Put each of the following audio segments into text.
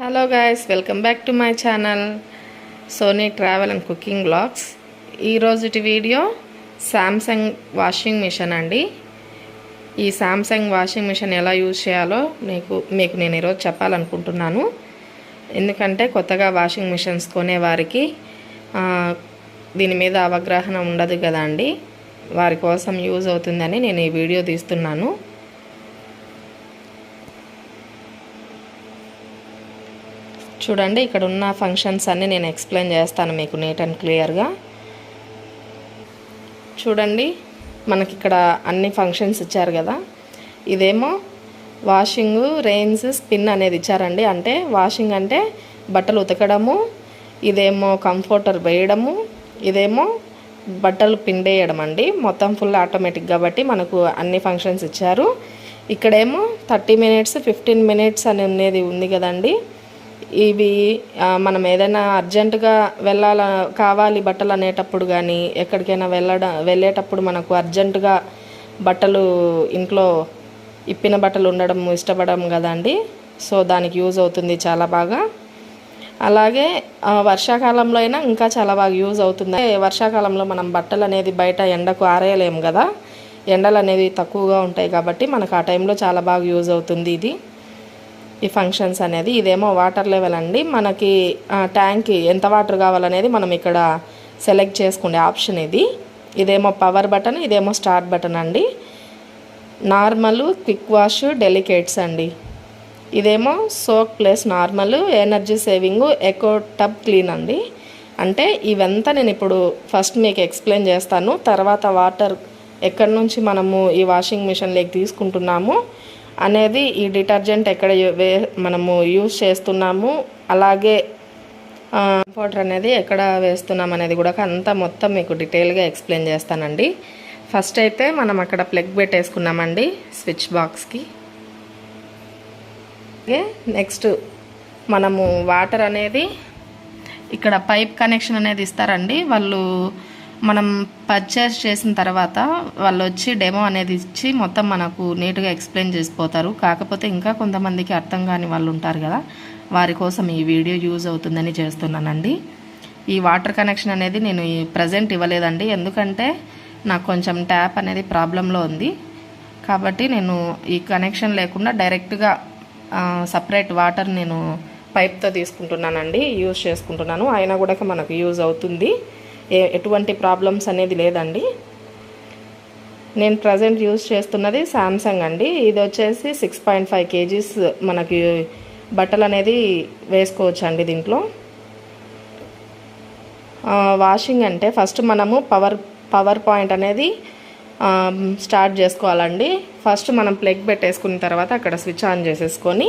Hello guys welcome back to my channel Soni travel and cooking blogs ఈరోజుటి video Samsung washing machine అండి. ఈ Samsung washing machine ఎలా use చేయాలో మీకు మీకు నేను ఈరోజు చెప్పాలనుకుంటున్నాను. ఎందుకంటే కొత్తగా వాషింగ్ మిషన్స్ కొనేవారికి దీని మీద అవగాహన ఉండదు కదా అండి. వారి కోసం యూజ్ అవుతుందని నేను ఈ వీడియో తీస్తున్నాను. చూడండి ఇక్కడ ఉన్న ఫంక్షన్స్ అన్నీ నేను ఎక్స్ప్లెయిన్ చేస్తాను మీకు నీట్ అండ్ క్లియర్గా చూడండి మనకి ఇక్కడ అన్ని ఫంక్షన్స్ ఇచ్చారు కదా. ఇదేమో వాషింగ్ రెయిన్స్ స్పిన్ అనేది ఇచ్చారండి. అంటే వాషింగ్ అంటే బట్టలు ఉతకడము ఇదేమో కంఫర్టర్ వేయడము ఇదేమో బట్టలు పిండేయడం అండి. మొత్తం ఫుల్ ఆటోమేటిక్ కాబట్టి మనకు అన్ని ఫంక్షన్స్ ఇచ్చారు. ఇక్కడేమో థర్టీ మినిట్స్ ఫిఫ్టీన్ మినిట్స్ అని అనేది ఉంది కదండి. ఇవి మనం ఏదైనా అర్జెంటుగా వెళ్ళాల కావాలి బట్టలు అనేటప్పుడు కానీ ఎక్కడికైనా వెళ్ళడం వెళ్ళేటప్పుడు మనకు అర్జెంటుగా బట్టలు ఇంట్లో ఇప్పిన బట్టలు ఉండడం ఇష్టపడడం కదండి సో దానికి యూజ్ అవుతుంది చాలా బాగా. అలాగే వర్షాకాలంలో అయినా ఇంకా చాలా బాగా యూజ్ అవుతుంది. వర్షాకాలంలో మనం బట్టలు అనేది బయట ఎండకు ఆరేయలేము కదా? ఎండలు అనేవి తక్కువగా ఉంటాయి కాబట్టి మనకు ఆ టైంలో చాలా బాగా యూజ్ అవుతుంది ఇది. ఈ ఫంక్షన్స్ అనేది ఇదేమో వాటర్ లెవెల్ అండి. మనకి ట్యాంక్ ఎంత వాటర్ కావాలనేది మనం ఇక్కడ సెలెక్ట్ చేసుకునే ఆప్షన్ ఇది. ఇదేమో పవర్ బటన్ ఇదేమో స్టార్ట్ బటన్ అండి. నార్మల్ క్విక్ వాష్ డెలికేట్స్ అండి. ఇదేమో soak plus normal energy saving eco tub clean అండి. అంటే ఇవంతా నేను ఇప్పుడు ఫస్ట్ మీకు ఎక్స్ప్లెయిన్ చేస్తాను. తర్వాత వాటర్ ఎక్కడి నుంచి మనము ఈ వాషింగ్ మిషన్లోకి తీసుకుంటున్నాము? అనేది ఈ డిటర్జెంట్ ఎక్కడ వే మనము యూజ్ చేస్తున్నాము. అలాగే పౌడర్ అనేది ఎక్కడ వేస్తున్నాం అనేది కూడా అంతా మొత్తం మీకు డీటెయిల్గా ఎక్స్ప్లెయిన్ చేస్తానండి. ఫస్ట్ అయితే మనం అక్కడ ప్లగ్ పెట్టేసుకున్నామండి స్విచ్ బాక్స్కి. అలాగే నెక్స్ట్ మనము వాటర్ అనేది ఇక్కడ పైప్ కనెక్షన్ అనేది ఇస్తారండి. వాళ్ళు మనం పర్చేస్ చేసిన తర్వాత వాళ్ళు వచ్చి డెమో అనేది ఇచ్చి మొత్తం మనకు నీట్గా ఎక్స్ప్లెయిన్ చేసిపోతారు. కాకపోతే ఇంకా కొంతమందికి అర్థం కాని వాళ్ళు ఉంటారు కదా వారి కోసం ఈ వీడియో యూజ్ అవుతుందని చేస్తున్నానండి. ఈ వాటర్ కనెక్షన్ అనేది నేను ఈ ప్రజెంట్ ఇవ్వలేదండి. ఎందుకంటే నాకు కొంచెం ట్యాప్ అనేది ప్రాబ్లంలో ఉంది. కాబట్టి నేను ఈ కనెక్షన్ లేకుండా డైరెక్ట్గా సపరేట్ వాటర్ నేను పైప్తో తీసుకుంటున్నానండి. యూజ్ చేసుకుంటున్నాను. అయినా కూడా మనకు యూజ్ అవుతుంది. ఎటువంటి ప్రాబ్లమ్స్ అనేది లేదండి. నేను ప్రజెంట్ యూజ్ చేస్తున్నది శాంసంగ్ అండి. ఇది వచ్చేసి సిక్స్ పాయింట్ ఫైవ్ కేజీస్ మనకి బట్టలు అనేది వేసుకోవచ్చు అండి దీంట్లో వాషింగ్ అంటే ఫస్ట్ మనము పవర్ పవర్ పాయింట్ అనేది స్టార్ట్ చేసుకోవాలండి. ఫస్ట్ మనం ప్లగ్ పెట్టేసుకున్న తర్వాత అక్కడ స్విచ్ ఆన్ చేసేసుకొని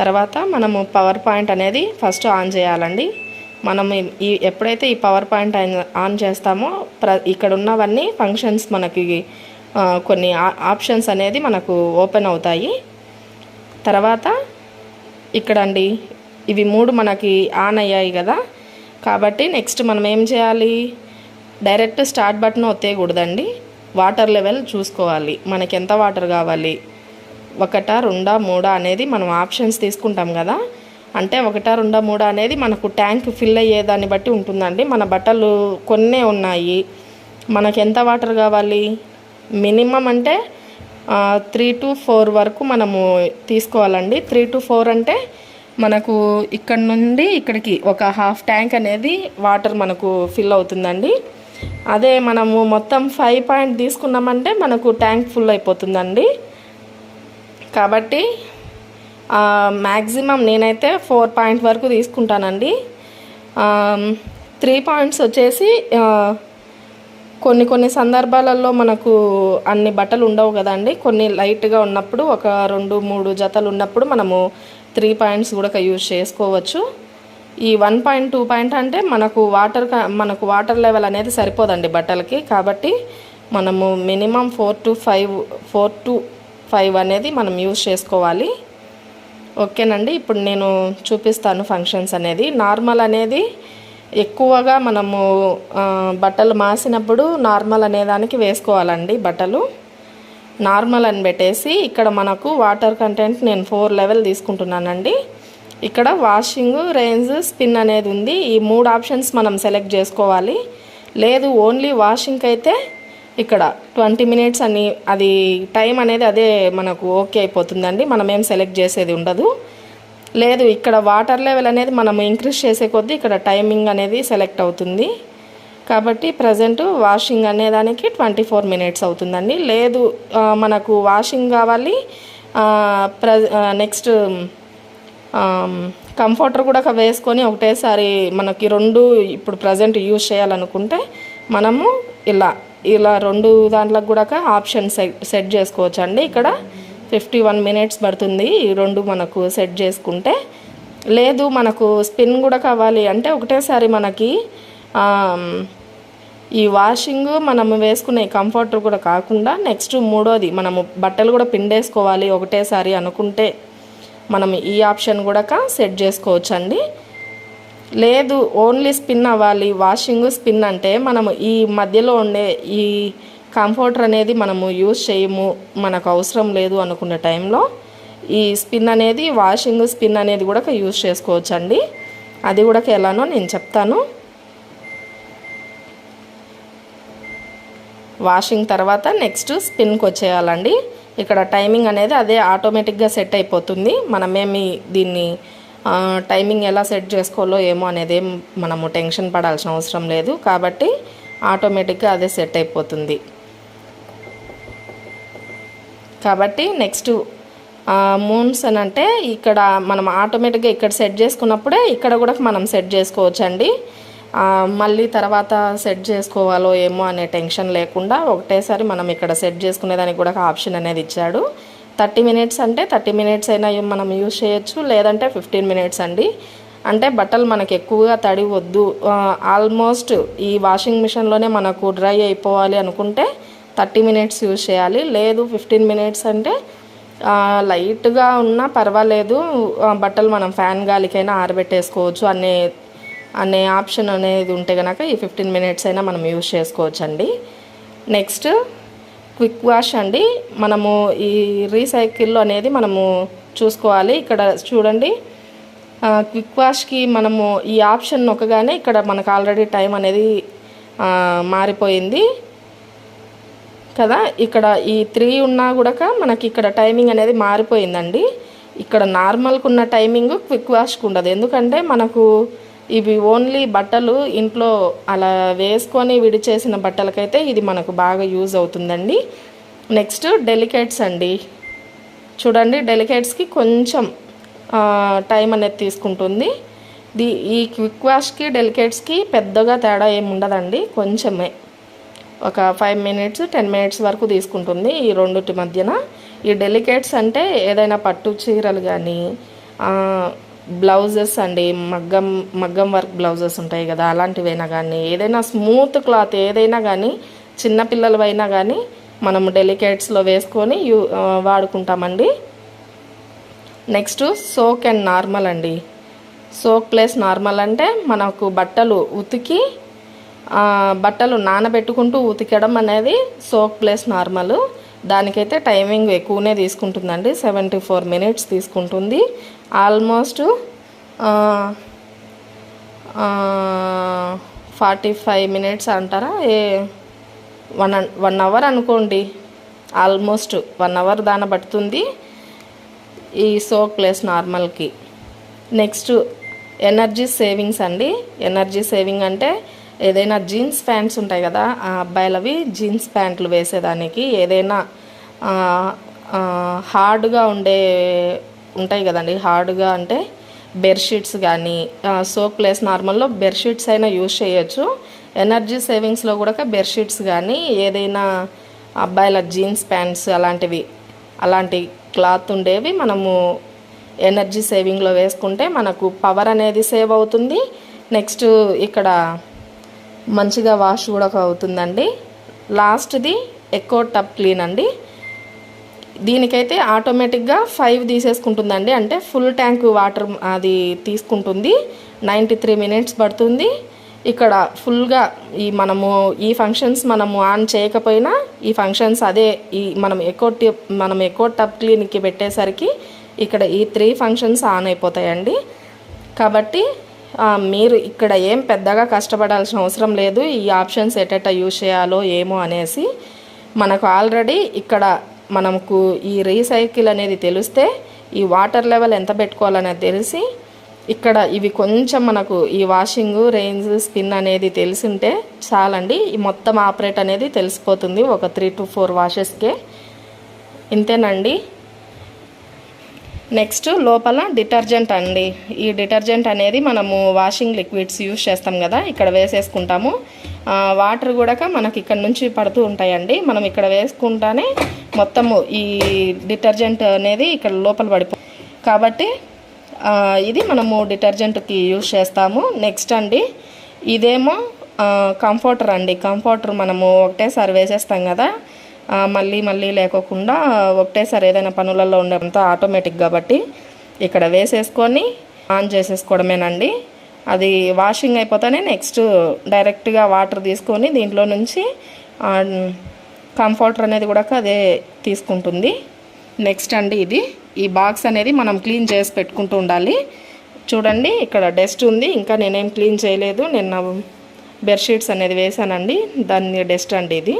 తర్వాత మనము పవర్ పాయింట్ అనేది ఫస్ట్ ఆన్ చేయాలండి. మనం ఈ- ఎప్పుడైతే ఈ పవర్ పాయింట్ ఆన్- ఆన్ చేస్తామో ప్ర ఇక్కడ ఉన్నవన్నీ ఫంక్షన్స్ మనకి కొన్ని ఆప్షన్స్ అనేది మనకు ఓపెన్ అవుతాయి. తర్వాత ఇక్కడ అండి ఇవి మూడు మనకి ఆన్ అయ్యాయి కదా. కాబట్టి నెక్స్ట్ మనం ఏం చేయాలి? డైరెక్ట్ స్టార్ట్ బటన్ ఒత్తేయకూడదండి. వాటర్ లెవెల్ చూసుకోవాలి. మనకి ఎంత వాటర్ కావాలి? ఒకటా రెండా మూడా అనేది మనం ఆప్షన్స్ తీసుకుంటాం కదా. అంటే ఒకటా రెండా మూడా అనేది మనకు ట్యాంక్ ఫిల్ అయ్యేదాన్ని బట్టి ఉంటుందండి. మన బట్టలు కొన్నే ఉన్నాయి. మనకు ఎంత వాటర్ కావాలి? మినిమం అంటే త్రీ టు ఫోర్ వరకు మనము తీసుకోవాలండి. త్రీ టు ఫోర్ అంటే మనకు ఇక్కడ నుండి ఇక్కడికి ఒక హాఫ్ ట్యాంక్ అనేది వాటర్ మనకు ఫిల్ అవుతుందండి. అదే మనము మొత్తం ఫైవ్ పాయింట్ తీసుకున్నామంటే మనకు ట్యాంక్ ఫుల్ అయిపోతుందండి. కాబట్టి మ్యాక్సిమం నేనైతే ఫోర్ పాయింట్ వరకు తీసుకుంటానండి. త్రీ పాయింట్స్ వచ్చేసి కొన్ని కొన్ని సందర్భాలలో మనకు అన్ని బట్టలు ఉండవు కదండి. కొన్ని లైట్గా ఉన్నప్పుడు ఒక రెండు మూడు జతలు ఉన్నప్పుడు మనము త్రీ పాయింట్స్ కూడా యూజ్ చేసుకోవచ్చు. ఈ వన్ పాయింట్ టూ పాయింట్ అంటే మనకు వాటర్ మనకు వాటర్ లెవెల్ అనేది సరిపోదండి బట్టలకి. కాబట్టి మనము minimum four to five four to five అనేది మనం యూజ్ చేసుకోవాలి. ఓకేనండి ఇప్పుడు నేను చూపిస్తాను ఫంక్షన్స్ అనేది. నార్మల్ అనేది ఎక్కువగా మనము బట్టలు మాసినప్పుడు నార్మల్ అనేదానికి వేసుకోవాలండి బట్టలు. నార్మల్ అని పెట్టేసి ఇక్కడ మనకు వాటర్ కంటెంట్ నేను ఫోర్ లెవెల్ తీసుకుంటున్నానండి. ఇక్కడ వాషింగ్ రేంజ్ స్పిన్ అనేది ఉంది. ఈ మూడు ఆప్షన్స్ మనం సెలెక్ట్ చేసుకోవాలి. లేదు ఓన్లీ వాషింగ్కి అయితే ఇక్కడ ట్వంటీ మినిట్స్ అని అది టైం అనేది అదే మనకు ఓకే అయిపోతుందండి. మనం ఏం సెలెక్ట్ చేసేది ఉండదు. లేదు ఇక్కడ వాటర్ లెవెల్ అనేది మనం ఇంక్రీజ్ చేసే కొద్దీ ఇక్కడ టైమింగ్ అనేది సెలెక్ట్ అవుతుంది. కాబట్టి ప్రజెంట్ వాషింగ్ అనేదానికి ట్వంటీ ఫోర్ మినిట్స్ అవుతుందండి. లేదు మనకు వాషింగ్ కావాలి ప్ర నెక్స్ట్ కంఫర్టర్ కూడా వేసుకొని ఒకటేసారి మనకి రెండు ఇప్పుడు ప్రజెంట్ యూజ్ చేయాలనుకుంటే మనము ఇలా ఇలా రెండు దాంట్లకు కూడా ఆప్షన్ సెట్ సెట్ చేసుకోవచ్చు అండి ఇక్కడ ఫిఫ్టీ వన్ మినిట్స్ పడుతుంది ఈ రెండు మనకు సెట్ చేసుకుంటే. లేదు మనకు స్పిన్ కూడా కావాలి అంటే ఒకటేసారి మనకి ఈ వాషింగ్ మనం వేసుకునే కంఫర్టర్ కూడా కాకుండా నెక్స్ట్ మూడోది మనము బట్టలు కూడా పిండేసుకోవాలి ఒకటేసారి అనుకుంటే. మనం ఈ ఆప్షన్ కూడా సెట్ చేసుకోవచ్చండి. లేదు ఓన్లీ స్పిన్ అవ్వాలి. వాషింగ్ స్పిన్ అంటే మనము ఈ మధ్యలో ఉండే ఈ కంఫర్టర్ అనేది మనము యూజ్ చేయము. మనకు అవసరం లేదు అనుకున్న టైంలో ఈ స్పిన్ అనేది వాషింగ్ స్పిన్ అనేది కూడా యూజ్ చేసుకోవచ్చు అండి అది కూడా ఎలానో నేను చెప్తాను. వాషింగ్ తర్వాత నెక్స్ట్ స్పిన్కి వచ్చేయాలండి. ఇక్కడ టైమింగ్ అనేది అదే ఆటోమేటిక్గా సెట్ అయిపోతుంది. మనమేమి దీన్ని టైమింగ్ ఎలా సెట్ చేసుకోవాలో ఏమో అనేది ఏం మనము టెన్షన్ పడాల్సిన అవసరం లేదు. కాబట్టి ఆటోమేటిక్గా అదే సెట్ అయిపోతుంది. కాబట్టి నెక్స్ట్ మూన్స్ అని అంటే ఇక్కడ మనం ఆటోమేటిక్గా ఇక్కడ సెట్ చేసుకున్నప్పుడే ఇక్కడ కూడా మనం సెట్ చేసుకోవచ్చు అండి మళ్ళీ తర్వాత సెట్ చేసుకోవాలో ఏమో అనే టెన్షన్ లేకుండా ఒకటేసారి మనం ఇక్కడ సెట్ చేసుకునేదానికి కూడా ఒక ఆప్షన్ అనేది ఇచ్చాడు. థర్టీ మినిట్స్ అంటే థర్టీ మినిట్స్ అయినా మనం యూజ్ చేయొచ్చు లేదంటే ఫిఫ్టీన్ మినిట్స్ అండి. అంటే బట్టలు మనకు ఎక్కువగా తడి వద్దు. ఆల్మోస్ట్ ఈ వాషింగ్ మిషన్లోనే మనకు డ్రై అయిపోవాలి అనుకుంటే థర్టీ మినిట్స్ యూజ్ చేయాలి. లేదు ఫిఫ్టీన్ మినిట్స్ అంటే లైట్గా ఉన్నా పర్వాలేదు. బట్టలు మనం ఫ్యాన్ గాలికైనా ఆరబెట్టేసుకోవచ్చు అనే అనే ఆప్షన్ అనేది ఉంటే కనుక ఈ ఫిఫ్టీన్ మినిట్స్ అయినా మనం యూజ్ చేసుకోవచ్చు అండి నెక్స్ట్ క్విక్ వాష్ అండి. మనము ఈ రీసైకిల్ అనేది మనము చూసుకోవాలి. ఇక్కడ చూడండి. క్విక్ వాష్కి మనము ఈ ఆప్షన్ నొక్కగానే ఇక్కడ మనకు ఆల్రెడీ టైం అనేది మారిపోయింది. కదా? ఇక్కడ ఈ త్రీ ఉన్నా కూడా మనకి ఇక్కడ టైమింగ్ అనేది మారిపోయిందండి. ఇక్కడ నార్మల్కి ఉన్న టైమింగ్ క్విక్ వాష్కి ఉండదు ఎందుకంటే మనకు ఇవి ఓన్లీ బట్టలు ఇంట్లో అలా వేసుకొని విడిచేసిన బట్టలకైతే ఇది మనకు బాగా యూజ్ అవుతుందండి. నెక్స్ట్ డెలికేట్స్ అండి. చూడండి డెలికేట్స్కి కొంచెం టైం అనేది తీసుకుంటుంది. ది ఈ క్విక్ వాష్కి డెలికేట్స్కి పెద్దగా తేడా ఏమి ఉండదండి. కొంచెమే. ఒక ఫైవ్ మినిట్స్ టెన్ మినిట్స్ వరకు తీసుకుంటుంది ఈ రెండుటి మధ్యన. ఈ డెలికేట్స్ అంటే ఏదైనా పట్టు చీరలు కానీ బ్లౌజెస్ అండి మగ్గం మగ్గం వర్క్ బ్లౌజెస్ ఉంటాయి కదా అలాంటివైనా కానీ ఏదైనా స్మూత్ క్లాత్ ఏదైనా కానీ చిన్నపిల్లలవైనా కానీ మనం డెలికేట్స్లో వేసుకొని యూ వాడుకుంటామండి. నెక్స్ట్ సోక్ అండ్ నార్మల్ అండి. సోక్ ప్లేస్ నార్మల్ అంటే మనకు బట్టలు ఉతికి బట్టలు నానబెట్టుకుంటూ ఉతికడం అనేది సోక్ ప్లేస్ నార్మల్ దానికైతే టైమింగ్ ఎక్కువనే తీసుకుంటుందండి. సెవెంటీ ఫోర్ మినిట్స్ తీసుకుంటుంది. ఆల్మోస్ట్ ఫార్టీ ఫైవ్ మినిట్స్ అంటారా? ఏ వన్ వన్ అవర్ అనుకోండి. ఆల్మోస్ట్ వన్ అవర్ దాన పడుతుంది ఈ సోక్ ప్లస్ నార్మల్కి. నెక్స్ట్ ఎనర్జీ సేవింగ్స్ అండి. ఎనర్జీ సేవింగ్ అంటే ఏదైనా జీన్స్ ప్యాంట్స్ ఉంటాయి కదా ఆ అబ్బాయిలవి జీన్స్ ప్యాంట్లు వేసేదానికి. ఏదైనా హార్డ్గా ఉండే ఉంటాయి కదండి. హార్డ్గా అంటే బెడ్షీట్స్ కానీ సోప్ ప్లేస్ నార్మల్లో బెడ్షీట్స్ అయినా యూజ్ చేయొచ్చు. ఎనర్జీ సేవింగ్స్లో కూడా బెడ్షీట్స్ కానీ ఏదైనా అబ్బాయిల జీన్స్ ప్యాంట్స్ అలాంటివి అలాంటి క్లాత్ ఉండేవి మనము ఎనర్జీ సేవింగ్లో వేసుకుంటే మనకు పవర్ అనేది సేవ్ అవుతుంది. నెక్స్ట్ ఇక్కడ మంచిగా వాష్ కూడా అవుతుందండి. లాస్ట్ది ఎక్కువ టప్ క్లీన్ అండి. దీనికైతే ఆటోమేటిక్గా ఫైవ్ తీసేసుకుంటుందండి. అంటే ఫుల్ ట్యాంక్ వాటర్ అది తీసుకుంటుంది. నైంటీ త్రీ మినిట్స్ పడుతుంది. ఇక్కడ ఫుల్గా ఈ మనము ఈ ఫంక్షన్స్ మనము ఆన్ చేయకపోయినా ఈ ఫంక్షన్స్ అదే ఈ మనం ఎక్కువ మనం ఎక్కువ టప్ క్లీన్కి పెట్టేసరికి ఇక్కడ ఈ త్రీ ఫంక్షన్స్ ఆన్ అయిపోతాయండి. కాబట్టి మీరు ఇక్కడ ఏం పెద్దగా కష్టపడాల్సిన అవసరం లేదు. ఈ ఆప్షన్స్ ఎటెట యూజ్ చేయాలో ఏమో అనేసి మనకు ఆల్రెడీ ఇక్కడ మనకు ఈ రీసైకిల్ అనేది తెలిస్తే ఈ వాటర్ లెవెల్ ఎంత పెట్టుకోవాలనేది తెలిసి ఇక్కడ ఇవి కొంచెం మనకు ఈ వాషింగ్ రేంజ్ స్పిన్ అనేది తెలిసింటే చాలండి. ఈ మొత్తం ఆపరేట్ అనేది తెలిసిపోతుంది ఒక త్రీ టు ఫోర్ వాషెస్కే. ఇంతేనండి. నెక్స్ట్ లోపల డిటర్జెంట్ అండి. ఈ డిటర్జెంట్ అనేది మనము వాషింగ్ లిక్విడ్స్ యూస్ చేస్తాం కదా ఇక్కడ వేసేసుకుంటాము. వాటర్ కూడా మనకి ఇక్కడ నుంచి పడుతూ ఉంటాయండి. మనం ఇక్కడ వేసుకుంటానే మొత్తము ఈ డిటర్జెంట్ అనేది ఇక్కడ లోపల పడిపో కాబట్టి ఇది మనము డిటర్జెంట్కి యూస్ చేస్తాము. నెక్స్ట్ అండి ఇదేమో కంఫర్టర్ అండి. కంఫర్టర్ మనము ఒకటేసారి వేసేస్తాం కదా మళ్ళీ మళ్ళీ లేకోకుండా ఒకటేసారి ఏదైనా పనులలో ఉండడంతో ఆటోమేటిక్ కాబట్టి ఇక్కడ వేసేసుకొని ఆన్ చేసేసుకోవడమేనండి. అది వాషింగ్ అయిపోతేనే నెక్స్ట్ డైరెక్ట్గా వాటర్ తీసుకొని దీంట్లో నుంచి కంఫర్టర్ అనేది కూడా అదే తీసుకుంటుంది. నెక్స్ట్ అండి ఇది. ఈ బాక్స్ అనేది మనం క్లీన్ చేసి పెట్టుకుంటూ ఉండాలి. చూడండి ఇక్కడ డస్ట్ ఉంది. ఇంకా నేనేం క్లీన్ చేయలేదు. నిన్న బెడ్షీట్స్ అనేది వేసానండి దాన్ని డస్ట్ అండి ఇది.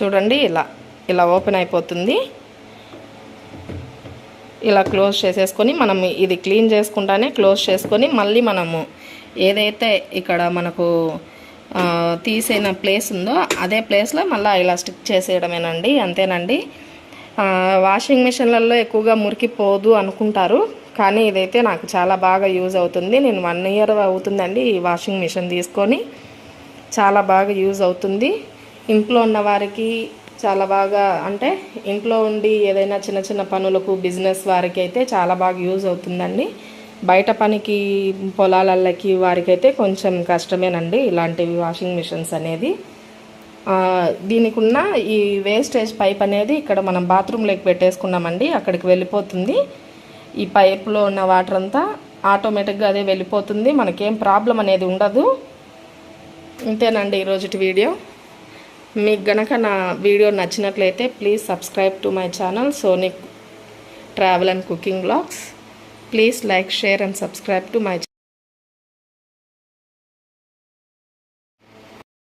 చూడండి ఇలా ఇలా ఓపెన్ అయిపోతుంది. ఇలా క్లోజ్ చేసేసుకొని మనం ఇది క్లీన్ చేసుకుంటానే క్లోజ్ చేసుకొని మళ్ళీ మనము ఏదైతే ఇక్కడ మనకు తీసిన ప్లేస్ ఉందో అదే ప్లేస్లో మళ్ళీ ఇలా స్టిక్ చేసేయడమేనండి అంతేనండి. వాషింగ్ మిషన్లలో ఎక్కువగా మురికిపోదు అనుకుంటారు కానీ ఇదైతే నాకు చాలా బాగా యూజ్ అవుతుంది. నేను వన్ ఇయర్ అవుతుందండి ఈ వాషింగ్ మిషన్ తీసుకొని చాలా బాగా యూజ్ అవుతుంది. ఇంట్లో ఉన్న వారికి చాలా బాగా అంటే ఇంట్లో ఉండి ఏదైనా చిన్న చిన్న పనులకు బిజినెస్ వారికి అయితే చాలా బాగా యూజ్ అవుతుందండి. బయట పనికి పొలాలకి వారికైతే కొంచెం కష్టమేనండి ఇలాంటివి వాషింగ్ మిషన్స్ అనేది. దీనికున్న దీనికి ఉన్న ఈ వేస్టేజ్ పైప్ అనేది ఇక్కడ మనం బాత్రూంలోకి పెట్టేసుకున్నామండి అక్కడికి వెళ్ళిపోతుంది. ఈ పైప్లో ఉన్న వాటర్ అంతా ఆటోమేటిక్గా అదే వెళ్ళిపోతుంది మనకేం ప్రాబ్లం అనేది ఉండదు. ఇంతేనండి ఈరోజుటి వీడియో. మీకు గనక నా వీడియో నచ్చినట్లయితే please subscribe to my channel Sonic travel and cooking blogs. Please like share and subscribe to my